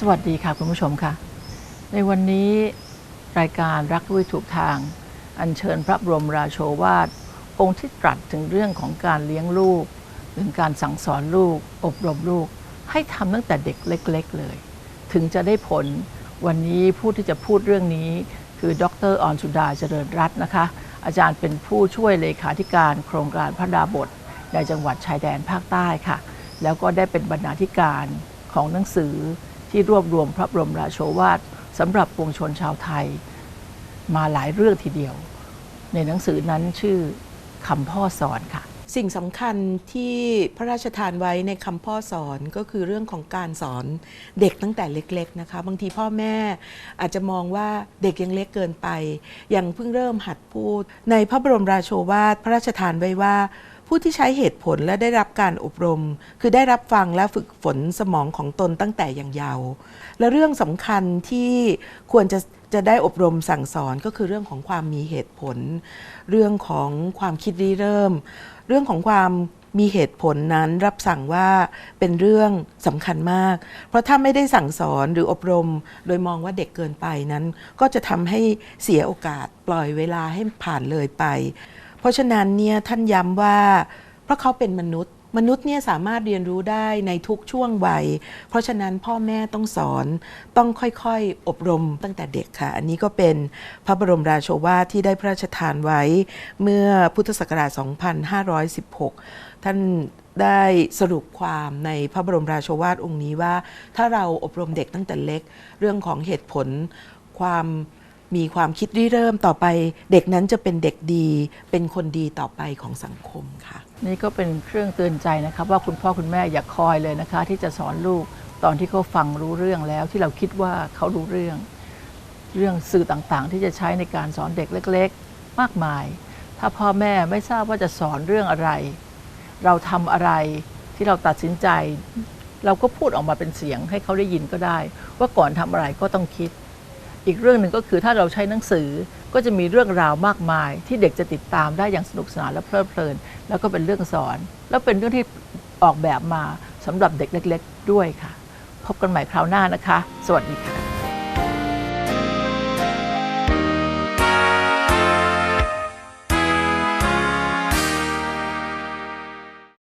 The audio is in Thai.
สวัสดีค่ะคุณผู้ชมค่ะ ในวันนี้รายการรักด้วยถูกทาง อัญเชิญพระบรมราโชวาท องค์ที่ตรัสถึงเรื่องของการเลี้ยงลูกหรือการสั่งสอนลูก อบรมลูก ให้ทำตั้งแต่เด็กเล็ก ๆ เลย ถึงจะได้ผลวันนี้ผู้ที่จะพูดเรื่องนี้ คือดรออนสุดาเจริญรัตน์นะคะ อาจารย์เป็นผู้ช่วยเลขาธิการโครงการพระดาบท ในจังหวัดชายแดนภาคใต้ค่ะ แล้วก็ได้เป็นบรรณาธิการของหนังสือ ที่รวบรวมพระบรมราโชวาทสำหรับปวงชนชาวไทย มาหลายเรื่องทีเดียว ในหนังสือนั้นชื่อคำพ่อสอนค่ะ สิ่งสำคัญที่พระราชทานไว้ในคำพ่อสอนก็คือเรื่องของการสอนเด็กตั้งแต่เล็กๆนะคะบางทีพ่อแม่อาจจะมองว่าเด็กยังเล็กเกินไป ยังเพิ่งเริ่มหัดพูด ในพระบรมราโชวาทพระราชทานไว้ว่า ผู้ที่ใช้เหตุผลและได้รับการอบรม คือได้รับฟังและฝึกฝนสมองของตนตั้งแต่อยังเยาว์และเรื่องสำคัญที่ควรจะจะได้อบรมสั่งสอนก็คือเรื่องของความมีเหตุผล เรื่องของความคิดริเริ่ม เรื่องของความมีเหตุผลนั้นรับสั่งว่าเป็นเรื่องสำคัญมาก เพราะถ้าไม่ได้สั่งสอนหรืออบรม โดยมองว่าเด็กเกินไปนั้น ก็จะทำให้เสียโอกาสปล่อยเวลาให้ผ่านเลยไป เพราะฉะนั้นเนี่ยท่านย้ำว่าเพราะเขาเป็นมนุษย์ มนุษย์เนี่ยสามารถเรียนรู้ได้ในทุกช่วงวัย เพราะฉะนั้นพ่อแม่ต้องสอนต้องค่อยๆ อบรมตั้งแต่เด็กค่ะ อันนี้ก็เป็นพระบรมราโชวาทที่ได้พระราชทานไว้เมื่อพุทธศักราช 2516 ท่านได้สรุปความในพระบรมราโชวาทองค์นี้ว่า ถ้าเราอบรมเด็กตั้งแต่เล็ก เรื่องของเหตุผลความ มีความคิดริเริ่มต่อไป เด็กนั้นจะเป็นเด็กดี เป็นคนดีต่อไปของสังคมค่ะ นี่ก็เป็นเครื่องเตือนใจนะครับว่าคุณพ่อคุณแม่อย่าคอยเลยนะคะ ที่จะสอนลูกตอนที่เขาฟังรู้เรื่องแล้ว ที่เราคิดว่าเขารู้เรื่อง เรื่องสื่อต่างๆ ที่จะใช้ในการสอนเด็กเล็ก ๆ มากมาย ถ้าพ่อแม่ไม่ทราบว่าจะสอนเรื่องอะไร เราทำอะไรที่เราตัดสินใจ เราก็พูดออกมาเป็นเสียงให้เขาได้ยินก็ได้ ว่าก่อนทำอะไรก็ต้องคิด อีกเรื่องหนึ่งก็คือถ้าเราใช้หนังสือก็จะมีเรื่องราวมากมาย ที่เด็กจะติดตามได้อย่างสนุกสนานและเพลิดเพลิน แล้วก็เป็นเรื่องสอน แล้วเป็นเรื่องที่ออกแบบมาสำหรับเด็กเล็ก ๆ ด้วยค่ะ พบกันใหม่คราวหน้านะคะ สวัสดีค่ะ